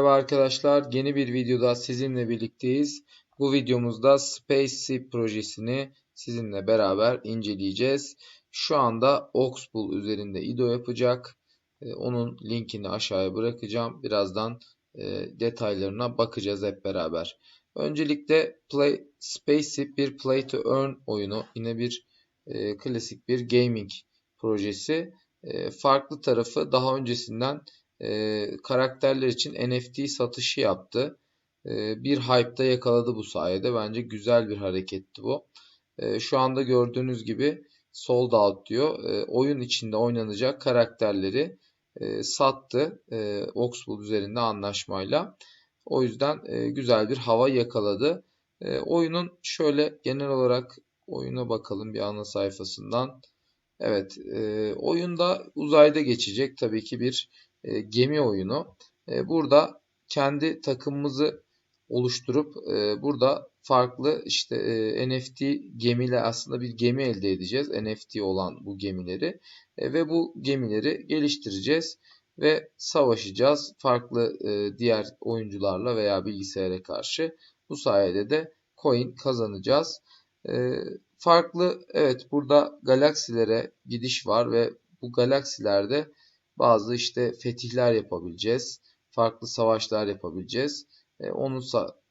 Merhaba arkadaşlar, yeni bir videoda sizinle birlikteyiz. Bu videomuzda SpaceShip projesini sizinle beraber inceleyeceğiz. Şu anda Oxpool üzerinde IDO yapacak. Ee, onun linkini aşağıya bırakacağım. Birazdan e, detaylarına bakacağız hep beraber. Öncelikle Play, SpaceShip bir Play to Earn oyunu. Yine bir e, klasik bir gaming projesi. E, farklı tarafı daha öncesinden e, karakterler için NFT satışı yaptı. E, bir hype'da yakaladı bu sayede. Bence güzel bir hareketti bu. E, şu anda gördüğünüz gibi sold out diyor. E, oyun içinde oynanacak karakterleri e, sattı e, Oxbow üzerinde anlaşmayla. O yüzden e, güzel bir hava yakaladı. E, oyunun şöyle genel olarak oyuna bakalım bir ana sayfasından. Evet, e, oyunda uzayda geçecek tabii ki bir e, gemi oyunu. E, burada kendi takımımızı oluşturup e, burada farklı işte e, NFT gemiyle aslında bir gemi elde edeceğiz. NFT olan bu gemileri e, ve bu gemileri geliştireceğiz ve savaşacağız farklı e, diğer oyuncularla veya bilgisayara karşı. Bu sayede de coin kazanacağız. E, farklı evet burada galaksilere gidiş var ve bu galaksilerde bazı işte fetihler yapabileceğiz. Farklı savaşlar yapabileceğiz. E, onun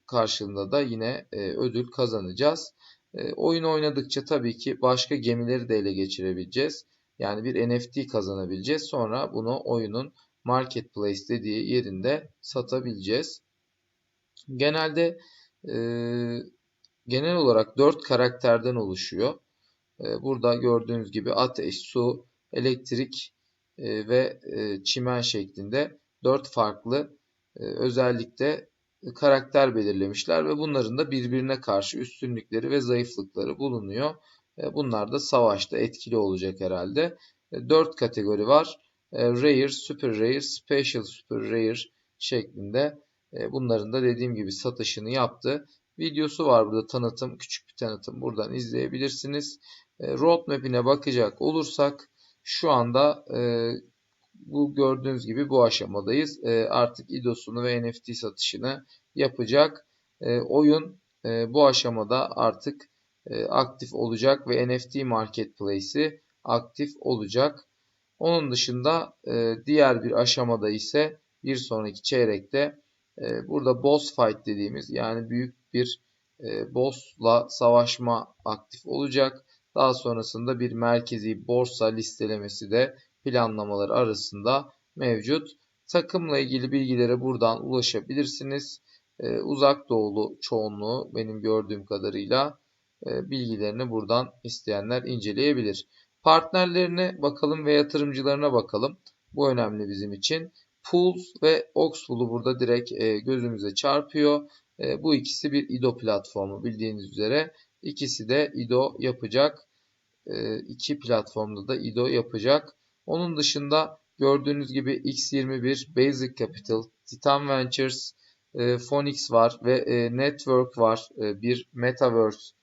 karşılığında da yine e, ödül kazanacağız. E, oyun oynadıkça tabii ki başka gemileri de ele geçirebileceğiz. Yani bir NFT kazanabileceğiz. Sonra bunu oyunun marketplace dediği yerinde satabileceğiz. Genelde e, genel olarak 4 karakterden oluşuyor. E, burada gördüğünüz gibi ateş, su, elektrik e, ve e, çimen şeklinde 4 farklı e, özellikle karakter belirlemişler ve bunların da birbirine karşı üstünlükleri ve zayıflıkları bulunuyor. Bunlar da savaşta etkili olacak herhalde. 4 kategori var. Rare, Super Rare, Special Super Rare şeklinde bunların da dediğim gibi satışını yaptı. Videosu var burada tanıtım, küçük bir tanıtım. Buradan izleyebilirsiniz. Roadmap'ine bakacak olursak şu anda e, bu gördüğünüz gibi bu aşamadayız. E, artık IDO'sunu ve NFT satışını yapacak. E, oyun e, bu aşamada artık e, aktif olacak ve NFT marketplace'i aktif olacak. Onun dışında e, diğer bir aşamada ise bir sonraki çeyrekte e, burada boss fight dediğimiz yani büyük bir e, boss'la savaşma aktif olacak. Daha sonrasında bir merkezi borsa listelemesi de planlamaları arasında mevcut. Takımla ilgili bilgilere buradan ulaşabilirsiniz. Ee, uzak doğulu çoğunluğu benim gördüğüm kadarıyla e, bilgilerini buradan isteyenler inceleyebilir. Partnerlerine bakalım ve yatırımcılarına bakalım. Bu önemli bizim için. Pools ve Oxpool'u burada direkt e, gözümüze çarpıyor. E, bu ikisi bir IDO platformu bildiğiniz üzere. İkisi de IDO yapacak. E, iki platformda da IDO yapacak. Onun dışında gördüğünüz gibi X21, Basic Capital, Titan Ventures, e, Phoenix var ve e, Network var. Bir Metaverse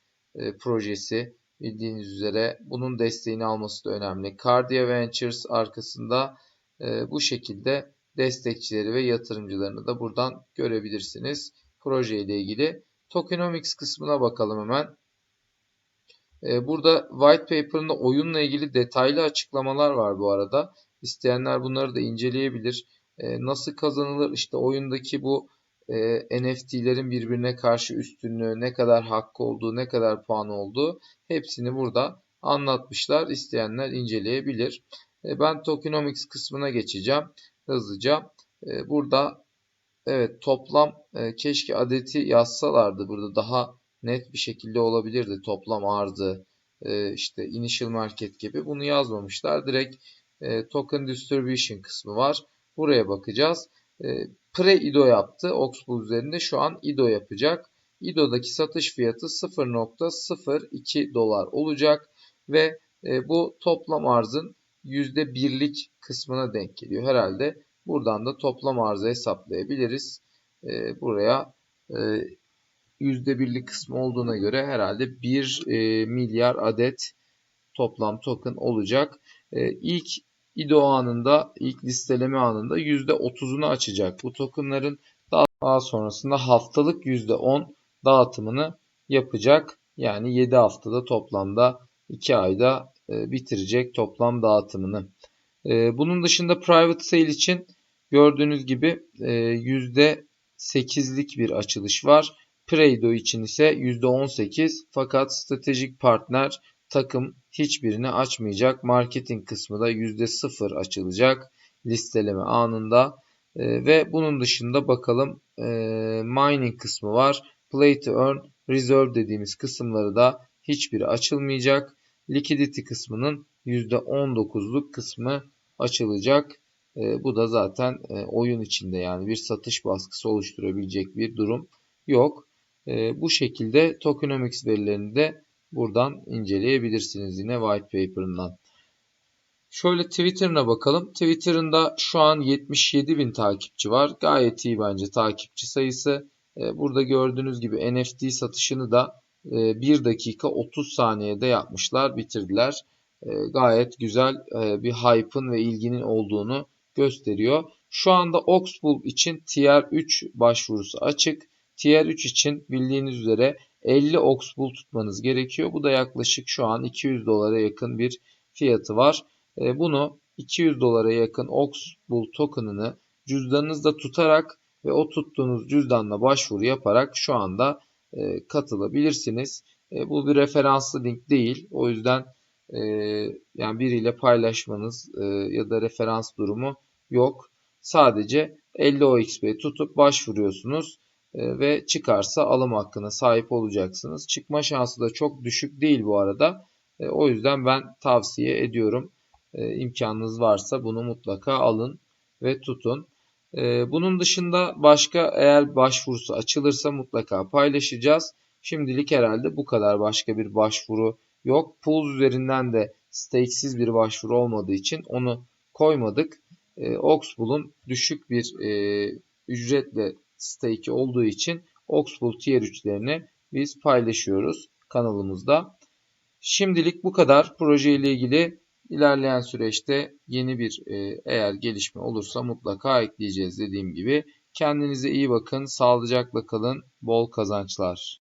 projesi bildiğiniz üzere. Bunun desteğini alması da önemli. Cardia Ventures arkasında bu şekilde destekçileri ve yatırımcılarını da buradan görebilirsiniz. Proje ile ilgili. Tokenomics kısmına bakalım hemen. Ee, burada white paper'ında oyunla ilgili detaylı açıklamalar var bu arada. İsteyenler bunları da inceleyebilir. Ee, nasıl kazanılır? İşte oyundaki bu e, NFT'lerin birbirine karşı üstünlüğü, ne kadar hakkı olduğu, ne kadar puan olduğu hepsini burada anlatmışlar. İsteyenler inceleyebilir. Ee, ben tokenomics kısmına geçeceğim hızlıca. Burada evet toplam e, keşke adeti yazsalardı burada daha net bir şekilde olabilirdi. Toplam arzı, e, işte initial market gibi bunu yazmamışlar. Direkt e, token distribution kısmı var. Buraya bakacağız. E, Pre-IDO yaptı. Oxpool üzerinde şu an IDO yapacak. IDO'daki satış fiyatı 0.02 dolar olacak ve bu toplam arzın %1'lik kısmına denk geliyor. Herhalde buradan da toplam arzı hesaplayabiliriz. Buraya %1'lik kısmı olduğuna göre herhalde 1 e, milyar adet toplam token olacak. E, ilk IDO anında, ilk listeleme anında %30'unu açacak. Bu tokenların Daha sonrasında haftalık %10 dağıtımını yapacak. Yani 7 haftada toplamda 2 ayda e, bitirecek toplam dağıtımını. E, bunun dışında private sale için gördüğünüz gibi e, %8'lik bir açılış var. Preydo için ise %18 fakat stratejik partner takım hiçbirini açmayacak. Marketing kısmı da %0 açılacak listeleme anında. E, ve bunun dışında bakalım e, mining kısmı var. Play to earn, reserve dediğimiz kısımları da hiçbiri açılmayacak. Liquidity kısmının %19'luk kısmı açılacak. E, bu da zaten e, oyun içinde yani bir satış baskısı oluşturabilecek bir durum yok. E, bu şekilde tokenomics verilerini de buradan inceleyebilirsiniz yine white paper'ından. Şöyle Twitter'ına bakalım. Twitter'ında şu an 77 bin takipçi var. Gayet iyi bence takipçi sayısı. E, burada gördüğünüz gibi NFT satışını da 1 e, dakika 30 saniyede yapmışlar, bitirdiler. E, gayet güzel bir hype'ın ve ilginin olduğunu gösteriyor. Şu anda Oxpool için Tier 3 başvurusu açık. Tier 3 için bildiğiniz üzere 50 Oxpool tutmanız gerekiyor. Bu da yaklaşık şu an 200 dolara yakın bir fiyatı var. E, bunu 200 dolara yakın Oxpool token'ını cüzdanınızda tutarak ve o tuttuğunuz cüzdanla başvuru yaparak şu anda e, katılabilirsiniz. E, bu bir referanslı link değil. O yüzden yani biriyle paylaşmanız ya da referans durumu yok. Sadece 50 OXP tutup başvuruyorsunuz ve çıkarsa alım hakkına sahip olacaksınız. Çıkma şansı da çok düşük değil bu arada. O yüzden ben tavsiye ediyorum e, imkanınız varsa bunu mutlaka alın ve tutun. Bunun dışında başka eğer başvurusu açılırsa mutlaka paylaşacağız. Şimdilik herhalde bu kadar başka bir başvuru yok. Pools üzerinden de stakesiz bir başvuru olmadığı için onu koymadık. Oxpool'un düşük bir e, ücretle stake olduğu için Oxpool Tier 3'lerini biz paylaşıyoruz kanalımızda. Şimdilik bu kadar. Proje ile ilgili İlerleyen süreçte yeni bir e, eğer gelişme olursa mutlaka ekleyeceğiz dediğim gibi. Kendinize iyi bakın, sağlıcakla kalın, bol kazançlar.